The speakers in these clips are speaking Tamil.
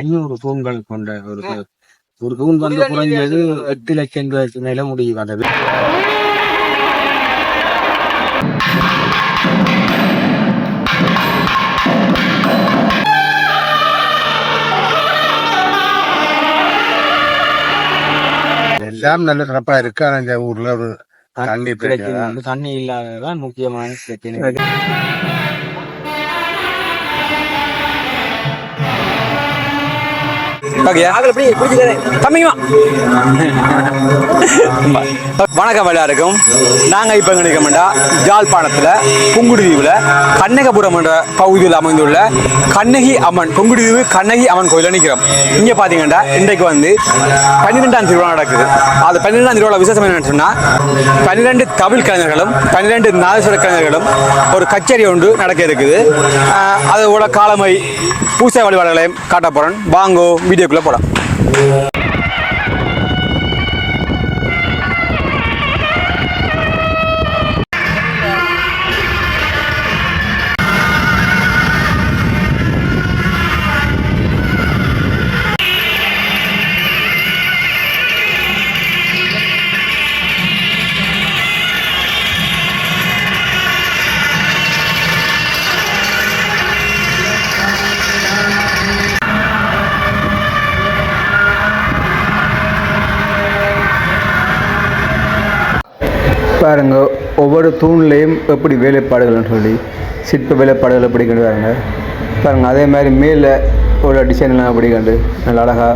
ஐநூறு தூண்கள் கொண்ட ஒரு ஒரு தூண் வந்து குறைஞ்சது எட்டு லட்சம் அந்த வீடு. எல்லாம் நல்ல சிறப்பா இருக்கு. ஆனா இந்த ஊர்ல ஒரு தண்ணி பிரச்சனை பிரச்சனை வந்து தண்ணி இல்லாததான் முக்கியமான பிரச்சனை. ஓகேயா தம்பிங்கம்மா வணக்கம் எல்லாருக்கும். நாங்கள் இப்போ நினைக்கமெண்டா ஜாழ்ப்பாணத்தில் புங்குடுதீவில் கண்ணகபுரம் என்ற பகுதியில் அமைந்துள்ள கண்ணகி அம்மன் புங்குடுதீவு கண்ணகி அம்மன் கோயிலில் நிற்கிறோம். இங்கே பார்த்தீங்கன்னா இன்றைக்கு வந்து பன்னிரெண்டாம் திருவிழா நடக்குது. அது பன்னிரெண்டாம் திருவிழா விசேஷம் என்னன்னு சொன்னால் பன்னிரெண்டு தமிழ் கலைஞர்களும் பன்னிரெண்டு நாதஸ்வர கலைஞர்களும் ஒரு கச்சேரி ஒன்று நடக்க இருக்குது. அதோட காலமை பூசை வழிபாடுகளையும் காட்ட போகிறேன் வாங்கோ வீடியோக்குள்ளே போகலாம் பாருங்கள் ஒவ்வொரு தூண்லேயும் எப்படி வேலைப்பாடுகள்னு சொல்லி சிற்ப வேலைப்பாடுகள் எப்படி கண்டு பாருங்கள் பாருங்கள் அதே மாதிரி மேலே உள்ள டிசைன்லாம் எப்படி கண்டு நல்லா அழகாக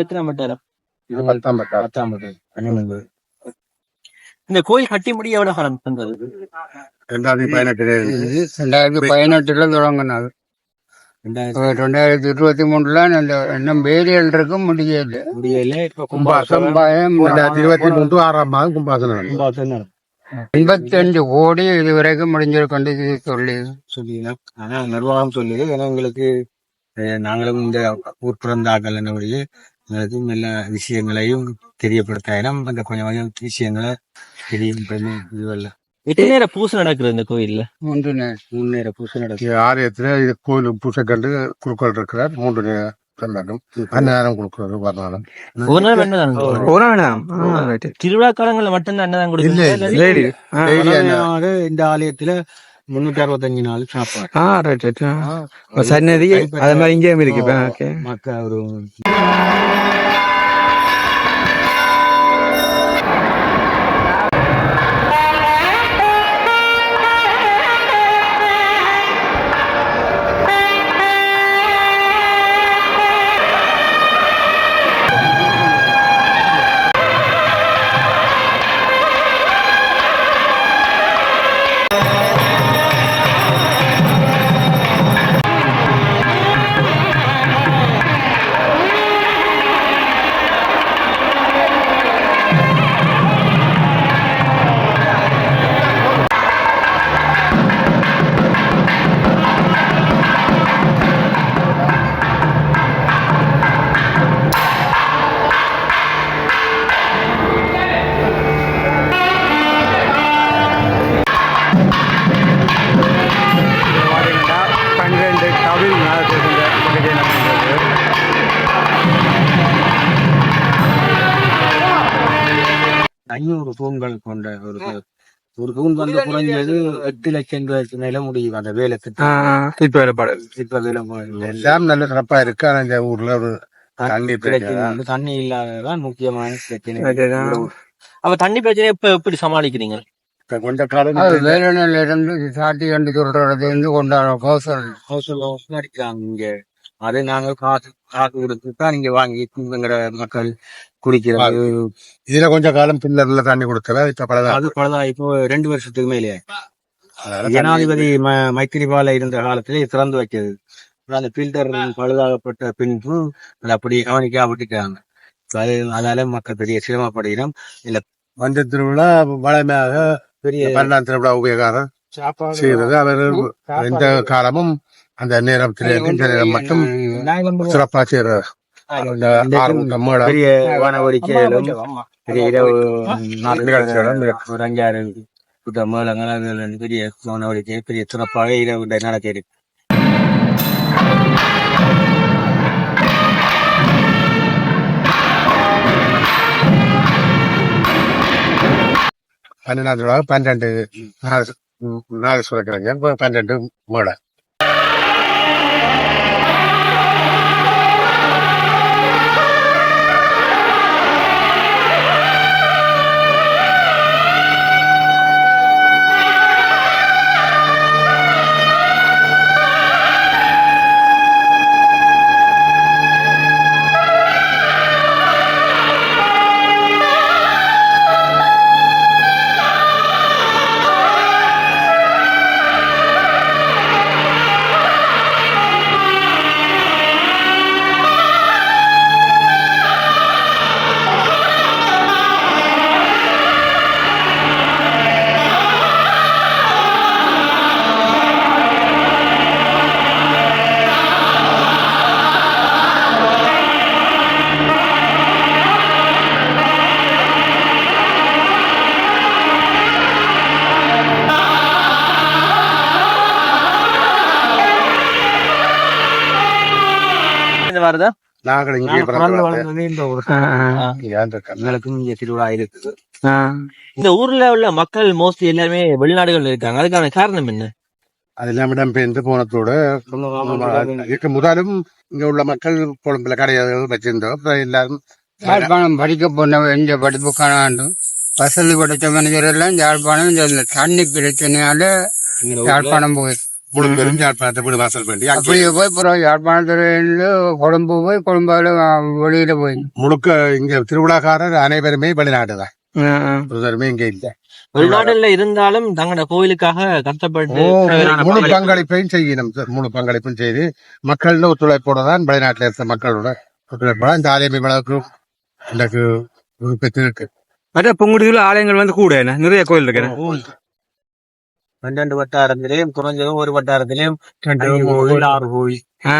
எத்தனை இந்த கோயில் கட்டி முடிய எவ்வளவு காலம் தந்தது ரெண்டாயிரத்தி பதினெட்டுல இருந்து ரெண்டாயிரத்தி பதினெட்டுல தொடங்கினது ரெண்டாயிரத்தி ரெண்டாயிரத்தி இருபத்தி மூணுல அந்த இன்னும் இருக்கும் முடியல முடியல இப்ப கும்பாசம் பயம் ரெண்டாயிரத்தி இருபத்தி மூன்று ஆறாம் மாதம் கும்பாசம் நடக்கும். கும்பாசம் நடக்கும். எண்பத்தி அஞ்சு கோடி இதுவரைக்கும் முடிஞ்சிருக்கொண்டு சொல்லி சொல்லினா ஆனா நிர்வாகம் சொல்லுது ஏன்னா எங்களுக்கு நாங்களும் இந்த ஊர் பிறந்தாக்கள் என்னபடியே எங்களுக்கு நல்ல விஷயங்களையும் தெரியப்படுத்த இடம் அந்த கொஞ்சம் கொஞ்சம் விஷயங்களை தெரியும் பண்ணி இதுவல்ல. எட்டு நேர பூசை நடக்குது இந்த கோயில்ல? மூன்று நே- முன்னேற பூசை நடக்கும் ஆலயத்துல இது கோயில் பூசை கண்டு குருக்கள் இருக்கிறார் மூன்று நேரம் சொன்னாலும் அன்னதானம் கொடுக்குறது வரணும் திருவிழா காலங்கள்ல மட்டும்தான் அன்னதானம் இந்த ஆலயத்துல முன்னூத்தி அறுபத்தஞ்சு நாள் சாப்பாடு. ஆ ரைட் ரைட் சன்னதி அது மாதிரி இங்கேயும் இருக்கு. ஓகே மக்க ஒரு ஐநூறு தூண்கள் கொண்ட ஒரு ஒரு தூண் வந்து குறைஞ்சது எட்டு லட்சம் ரூபாய்க்கு மேல முடியும். அந்த வேலை திட்டம். சிற்ப வேலைப்பாடு சிற்ப வேலை. எல்லாம் நல்ல சிறப்பா இருக்கு. ஆனா இந்த ஊர்ல ஒரு தண்ணி பிரச்சனை வந்து தண்ணி இல்லாததான் முக்கியமான பிரச்சனை. அப்ப தண்ணி பிரச்சனை எப்ப எப்படி சமாளிக்கிறீங்க? இப்ப கொஞ்ச காலம் அது வேலைநிலையில இருந்து சாட்டி கண்டு சொல்றது இருந்து கொண்டாட கோசல் அடிக்கிறாங்க இங்க. அதை நாங்கள் காசு காசு கொடுத்து தான் இங்க வாங்கி எங்கட மக்கள் குடிக்கிறது. இதுல கொஞ்ச காலம் பில்லர்ல தண்ணி கொடுத்தவ இப்ப பலதான் அது பலதா இப்போ ரெண்டு வருஷத்துக்கு மேலே. அதனால ஜனாதிபதி ம- மைத்திரிபால இருந்த காலத்திலே திறந்து வைக்கிறது அந்த பில்டர் பழுதாகப்பட்ட பின்பு அதை அப்படி கவனிக்க விட்டுட்டாங்க அது அதனால மக்கள் பெரிய சிரமப்படுகிறோம். இல்ல வந்த திருவிழா வளமையாக பெரிய பன்னெண்டாம் திருவிழா உபயோகாரம் செய்கிறது அவர் எந்த காலமும் அந்த நேரத்திலே இந்த நேரம் மட்டும் சிறப்பா செய்யறாரு பெரிய வானவடிக்கைகளும் பெரிய இரவு ஒரு அஞ்சாறு கூட்ட மேளங்கள் பெரிய வானவடிக்கை பெரிய சிறப்பாக இரவு நடக்கிறது பன்னெண்டாம் திருவிழா பன்னெண்டு நாக- நாகேஸ்வர கலைஞர் பன்னெண்டு மேளம் இந்த வருதா நாங்கள் இங்கே பிறந்து. வளர்ந்தது இந்த ஊர். எங்களுக்கும் இங்க திருவிழா இருக்குது. இந்த ஊர்ல உள்ள மக்கள் மோஸ்ட்லி எல்லாருமே வெளிநாடுகள் இருக்காங்க. அதுக்கான காரணம் என்ன? அதெல்லாம் இடம்பெயர்ந்து போனதோட இதுக்கு முதலும் இங்க உள்ள மக்கள் கொழும்புல கடைகள் வச்சிருந்தோம். அப்புறம் எல்லாரும் யாழ்ப்பாணம் படிக்க போன எந்த படிப்பு காணாண்டும் வசதி படித்த மனிதர் எல்லாம் யாழ்ப்பாணம் இந்த தண்ணி பிரச்சனையால யாழ்ப்பாணம் போய் யாழ்ப்பாணத்தை வீடு வாசல் பண்ணி அங்கே அப்படியே போய் அப்புறம் யாழ்ப்பாணத்துல கொழும்பு போய் கொழும்பால வெளியில போய் முழுக்க இங்க திருவிழாக்காரர் அனைவருமே வெளிநாடு தான் ஒருத்தருமே இங்க இல்ல வெளிநாடுல இருந்தாலும் தங்களோட கோயிலுக்காக கஷ்டப்பட்டு முழு பங்களிப்பையும் செய்யணும் சார் முழு பங்களிப்பும் செய்து மக்களோட ஒத்துழைப்போட தான் வெளிநாட்டுல இருக்க மக்களோட ஒத்துழைப்போட இந்த ஆலயம் இவ்வளவுக்கு எனக்கு பெற்று இருக்கு மற்ற பொங்குடியில் ஆலயங்கள் வந்து கூட என்ன நிறைய கோயில் இருக்கு രണ്ട് വട്ടാരത്തിലെയും കുറഞ്ഞത് ഒരു വട്ടാരത്തിലെയും രണ്ട് പോയി. ആറ് പോയി. ആ.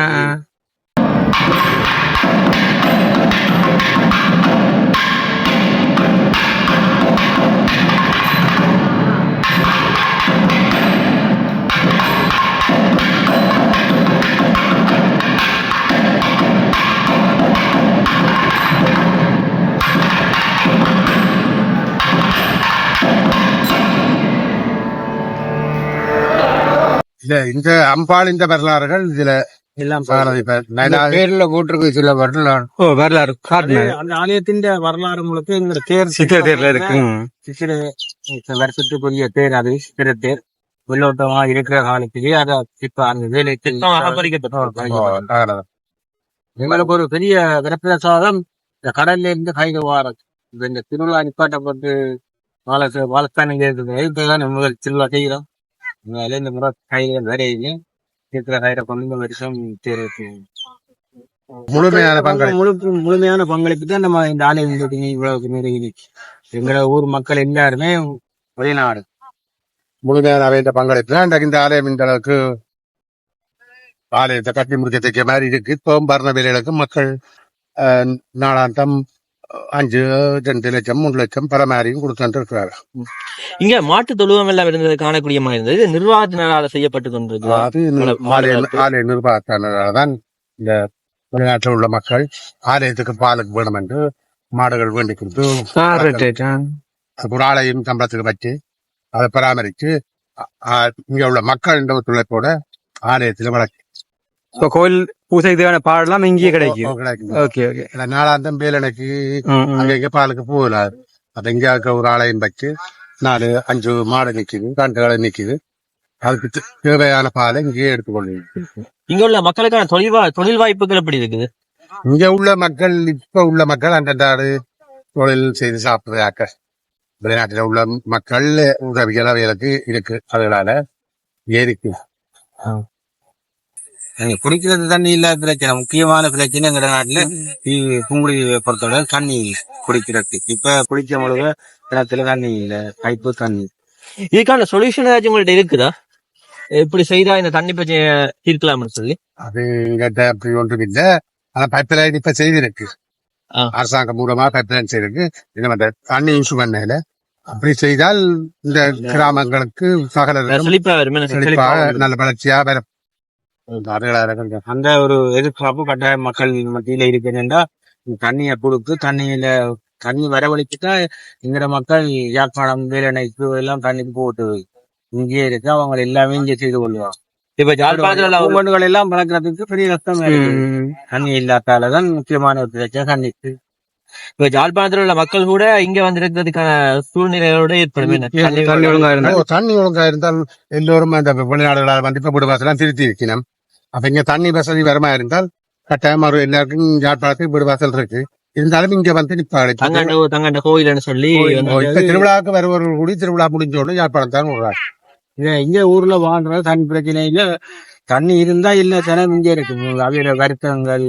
இந்த இந்த அம்பாள் இந்த வரலாறுகள் இதுல எல்லாம் பேர்ல போட்டிருக்கு சில வரலாறு. ஓ வரலாறு காட்டுங்க அந்த ஆலயத்தின் வரலாறு முழுக்க எங்க தேர் சித்திர தேர்ல இருக்கு. ம். சித்திரை வருஷத்துக்குரிய தேர் அது சித்திர தேர். வெள்ளோட்டமா இருக்கிற காலத்திலேயே அதை இப்ப அந்த வேலை எங்களுக்கு ஒரு பெரிய வரப்பிரசாதம் இந்த கடல்ல இருந்து கைது வாரம் இந்த திருவிழா நிப்பாட்டப்பட்டு வாழத்தானங்க இருக்குது இப்பதான் முதல் திருவிழா செய்கிறோம். அதனால இந்த முறை கைகள் வரையுது இருக்கிற கயிறை கொண்டு இந்த வருஷம் தேர் முழுமையான பங்களிப்பு முழு முழுமையான பங்களிப்பு தான் நம்ம இந்த ஆலயம் இவ்வளவு நிறைய எங்களோட ஊர் மக்கள் எல்லாருமே வெளிநாடு முழுமையான அவைந்த பங்களிப்பு தான் இந்த- இந்த ஆலயம் இந்த அளவுக்கு ஆலயத்தை கட்டி முடிக்கத்தக்க மாதிரி இருக்கு இப்போ பரண வேலைகளுக்கு மக்கள் அஹ், நாளாந்தம் அஞ்சு ரெண்டு லட்சம் மூணு லட்சம் கொடுத்துட்டு இருக்கிறாங்க இங்க மாட்டு தொழுவம் எல்லாம் இருந்தது காணக்கூடிய மாதிரி இருந்தது. இது நிர்வாகத்தினால செய்யப்பட்டு கொண்டிருக்கு ஆலய ஆலய நிர்வாகத்தானதான் இந்த வெளிநாட்டில் உள்ள மக்கள் ஆலயத்துக்கு பாலுக்கு வேணும் என்று மாடுகள் வேண்டி கொடுத்து ஒரு ஆலயம் சம்பளத்துக்கு வச்சு அதை பராமரித்து இங்க உள்ள மக்கள் ஒத்துழைப்போட ஆலயத்தில் வளர்ச்சி இப்போ கோயில் பூசைக்கு தேவையான பாடலாம் இங்கேயே கிடைக்கும் கிடைக்கும் ஓகே ஓகே இல்ல நாளாந்தம் வேலனுக்கு அங்க இங்க பாலுக்கு போகலாது அது இங்க இருக்க ஒரு ஆலயம் வச்சு நாலு அஞ்சு மாடு நிக்குது கண்டுகளை நிக்குது. அதுக்கு தேவையான பாலை இங்கேயே எடுத்துக்கொள்ளுங்க இங்க உள்ள மக்களுக்கான தொழில் தொழில் வாய்ப்புகள் எப்படி இருக்குது? இங்க உள்ள மக்கள் இப்ப உள்ள மக்கள் அன்றாடு தொழில் செய்து சாப்பிடுறாக்க வெளிநாட்டில் உள்ள மக்கள் உதவிகள் அவைகளுக்கு இருக்கு. அதனால இருக்கு நீங்க குடிக்கிறது தண்ணி இல்லாத பிரச்சனை. முக்கியமான பிரச்சனை எங்க நாட்டுல குங்குடி பொறுத்தவரை தண்ணி இல்ல குடிக்கிறதுக்கு. இப்ப குடிச்ச முழுக கிணத்துல தண்ணி இல்ல பைப்பு தண்ணி. இதுக்கான சொல்யூஷன் ஏதாச்சும் உங்கள்ட்ட இருக்குதா? எப்படி செய்தா இந்த தண்ணி பிரச்சனையை தீர்க்கலாம்னு சொல்லி? அது எங்கிட்ட அப்படி ஒன்றும் இல்லை. ஆனா பைப் லைன் இப்ப செய்திருக்கு. அரசாங்கம் மூலமா பைப் லைன் செய்திருக்கு. இந்த தண்ணி யூஸ் பண்ணல. அப்படி செய்தால் இந்த கிராமங்களுக்கு சகல நல்ல வளர்ச்சியா அந்த ஒரு எதிர்பார்ப்பு கட்டாய மக்கள் மத்தியில இருக்குதுன்னா தண்ணியை கொடுத்து தண்ணியில தண்ணி வரவழைச்சுட்டா எங்கட மக்கள் யாழ்ப்பாணம் வேலணைக்கு எல்லாம் தண்ணிக்கு போட்டு இங்கேயே இருக்கு. அவங்க எல்லாமே இங்கே செய்து கொள்வாங்க. இப்ப ஜாழ்ப்பாணத்துல எல்லாம் வளர்க்கறதுக்கு பெரிய கஷ்டம் தண்ணி இல்லாதாலதான் முக்கியமான ஒரு பிரச்சனை தண்ணி. இப்ப ஜாழ்ப்பாணத்துல உள்ள மக்கள் கூட இங்க வந்திருக்கிறதுக்கான சூழ்நிலையோட ஏற்படும்? தண்ணி தண்ணி ஒழுங்கா இருந்தா ஓ, தண்ணி ஒழுங்கா இருந்தால் எல்லோரும் அந்த வெளிநாடுகளால் வந்து இப்ப திருத்தி இருக்கணும் அப்ப இங்க தண்ணி வசதி வருமா இருந்தால் கட்டாயம் ஒரு எல்லாருக்கும் யாழ்ப்பாணத்துக்கு வீடு வாசல் இருக்கு. இருந்தாலும் இங்க வந்து நிப்பாடு. தங்கண்ட கோயில்னு சொல்லி இப்ப திருவிழாவுக்கு வருபவர்கள் கூடி திருவிழா முடிஞ்சோடு யாழ்ப்பாணம் தான் விடுறாங்க இங்க ஊர்ல வாழ்ற தண்ணி பிரச்சனை இல்ல. தண்ணி இருந்தா இல்ல தினம் இங்க இருக்கு. அவையோட வருத்தங்கள்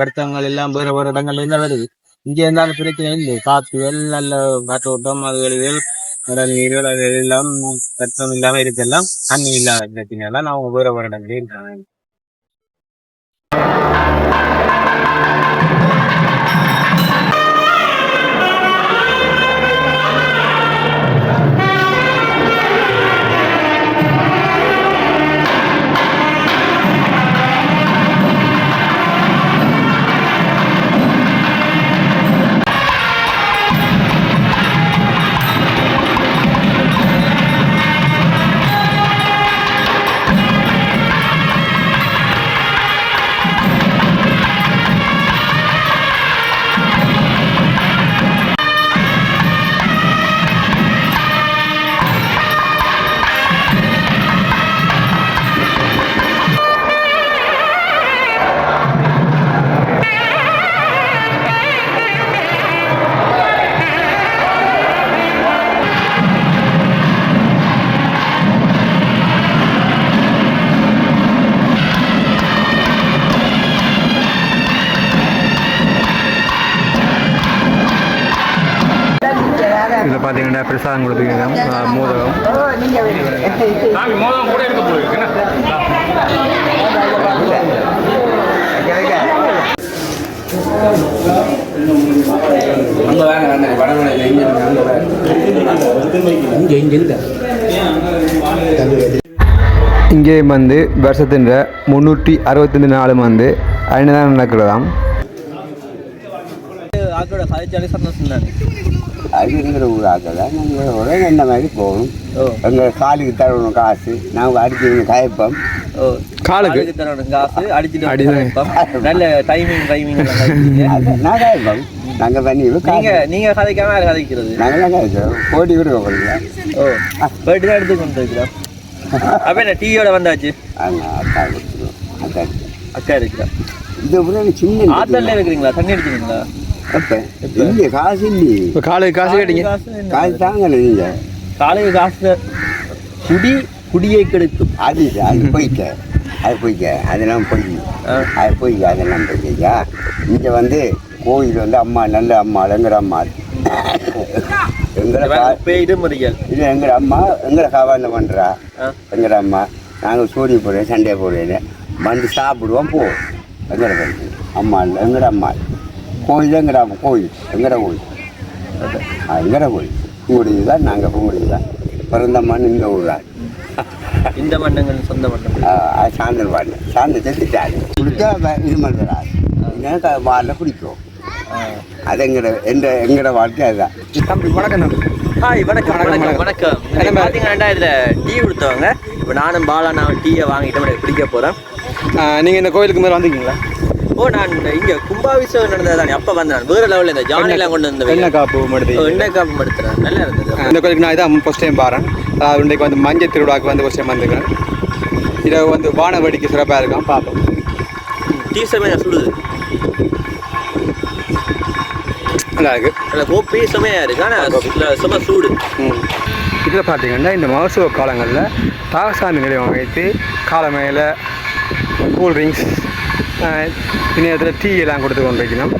வருத்தங்கள் எல்லாம் வேற வேற இடங்கள்ல இருந்தா வருது. இங்க இருந்தாலும் பிரச்சனை இல்லை. காத்துகள் நல்ல காற்றோட்டம் அதுகள் கடல் நீர்கள் அது எல்லாம் சத்தம் இல்லாம இருக்கெல்லாம் தண்ணி இல்லாத பிரச்சனை எல்லாம் அவங்க வேற வேற இடங்களே இருக்காங்க பார்த்தீங்கன்னா பிரசாதம் கொடுத்துருக்கீங்க மோதகம். இங்கே வந்து வருஷத்தின் முன்னூற்றி அறுபத்தஞ்சு நாளும் வந்து அன்னதானம் நடக்கிறதாம். ஆக்களோட சாதிச்சாலே சந்தோஷம் தானே அது இருக்கிற ஊராக்கள் தான் நாங்கள் ஒரே என்ன மாதிரி போகணும் எங்கள் காலுக்கு தரணும் காசு. நாங்கள் அடிச்சு காயப்போம். ஓ. காலுக்கு? தரணும் காசு அடிச்சுட்டு அடி- வந்து வைப்போம். நல்ல டைமிங் டைமிங் நான் காயப்போம். நாங்கள் பண்ணி நீங்க நீங்க கதைக்காம யார் கதைக்கிறது? நாங்களாம் காய்க்கிறோம் போட்டி கொடுக்க போகிறீங்க ஓ. போயிட்டு தான் எடுத்து கொண்டு இருக்கிறோம் அப்ப என்ன டீயோட வந்தாச்சு? அக்கா அதான் அக்கா இருக்கிறா இந்த ஊரில் சின்ன ஆத்தல்ல இருக்கிறீங்களா? தண்ணி அடிக்கிறீங்களா? எப்போ? இல்லையே காசு இல்லையே. இப்போ காலுக்கு காசு கேட்டீங்க? காசு தாங்கலை நீங்கள் காலையில் காசு. குடி குடியை கெடுக்கும். அது அது போய்க்க. அது போய்க்க. அதெல்லாம் போய். அது போய் அதெல்லாம் போய்க்கா இங்கே வந்து கோயில் வந்து அம்மா நல்ல அம்மா எங்கிற அம்மா. எங்களை பா- இது எங்கட அம்மா எங்கட காவாயில் பண்ணுறா ஆ. எங்கட அம்மா நாங்கள் சூரிய போடுறேன் சண்டே போடுறேன் வந்து சாப்பிடுவோம் எங்கட பண்ணி அம்மா இல்லை எங்கட அம்மா கோயில் எங்கட அம்மா கோயில் எங்கட கோயில் எங்கட கோயில் பூங்குடி தான் நாங்கள் பூங்குடி தான் பிறந்த மண் இந்த ஊர் தான் இந்த மண்டங்கள் சொந்த மண்டம் சாயந்தரம் பாடு சாயந்தரம் செத்துட்டாரு. குடிச்சா வ- இது பண்ணுறாரு எனக்கு வாரில் குடிக்கும். அது எங்கட எந்த எங்கட வாழ்க்கை அதுதான். தம்பி வணக்கம் ஹாய் வணக்கம் வணக்கம் வணக்கம்? பார்த்தீங்கன்னா இதுல டீ கொடுத்தவங்க. இப்போ நானும் பாலா நான் டீயை வாங்கிட்டு எனக்கு பிடிக்க போறேன் நீங்கள் இந்த கோயிலுக்கு மேலே வந்திருக்கீங்களா? ஓ நான் இங்க கும்பாபிஷேகம் நடந்தது தானே. அப்ப வந்தேன். வேற லெவல்ல இந்த ஜானிலாம் கொண்டு என்ன வந்தேன் காப்பு மடுத்து. எண்ணெய் காப்பு எடுத்துறேன் நல்லா இருந்தது. இந்த கோயிலுக்கு நான் இதான் ஃபஸ்ட் டைம் பாறேன். இன்றைக்கு வந்து மஞ்சள் திருவிழாவுக்கு வந்து ஃபஸ்ட் டைம் வந்திருக்கேன். இரவு வந்து வான வேடிக்கை சிறப்பாக இருக்கும். பார்ப்போம். டீ செமையா சுடுது நல்லா இருக்கு. அந்த கோப்பி செமையா இருக்கு. ஆனா இல்ல, செம சூடு. இதில் பார்த்தீங்கன்னா இந்த மகசூல காலங்களில் நிலையம் வைத்து காலமையில் கூல்ட்ரிங்க்ஸ் இணையத்தில் டீ எல்லாம் கொடுத்து கொண்டிருக்கணும்